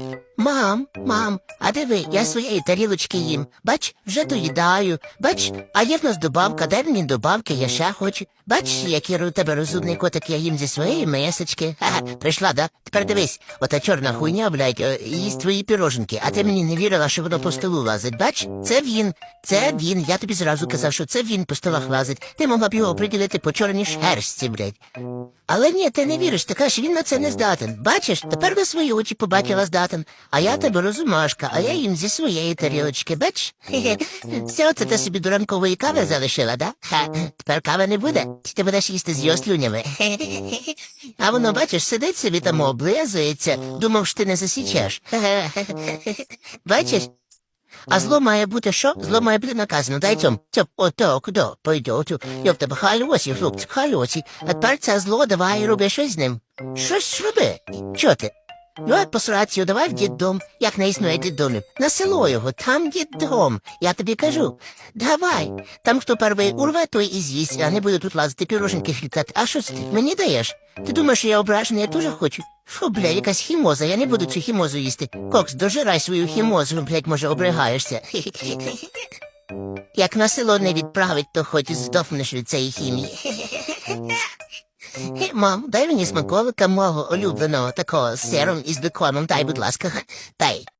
you. Мам, мам, а диви, я своєї тарілочки їм. Бач, вже доїдаю. Бач, а є в нас добавка, дай мені добавки, я ще хочу. Бач, який у тебе розумний котик, я їм зі своєї месочки. Ха-ха, прийшла, да? Тепер дивись, ота чорна хуйня, блядь, е, їсть твої піроженки, а ти мені не вірила, що воно по столу лазить. Бач, це він, це він. Я тобі зразу казав, що це він по столах лазить. Ти могла б його приділити по чорній шерсті, блядь. Але ні, ти не віриш, ти кажеш, він на це не здатен. Бачиш, тепер на свої очі побачила здатен. А я тебе розумашка, а я їм зі своєї тарілочки, бач? Все це ти собі до ранкової кави залишила, да? Ха, тепер кави не буде, ти будеш їсти з його слюнями. А воно, бачиш, сидить собі там облизується, думав, що ти не засічеш. Бачиш? А зло має бути що? Зло має бути наказано. Дай цьому. Це ото, куди? Пойдоту. Я в тебе халюсі, хлопці, халюсі. А тепер це зло, давай роби щось з ним. Щось роби. Чо ти? Ну, а по рацію, давай в діддом. Як не існує діддомів. На село його, там діддом. Я тобі кажу. Давай. Там хто перший урве, той і з'їсть, а не буду тут лазити піроженки хлітати. А що ти? Мені даєш? Ти думаєш, що я ображений, я теж хочу? Фу, бля, якась хімоза, я не буду цю хімозу їсти. Кокс, дожирай свою хімозу, блядь, може, обригаєшся. Як на село не відправить, то хоч здохнеш від цієї хімії. Е, Мам, дай мені смаковика мого улюбленого такого з сиром і з беконом, дай, будь ласка. Дай.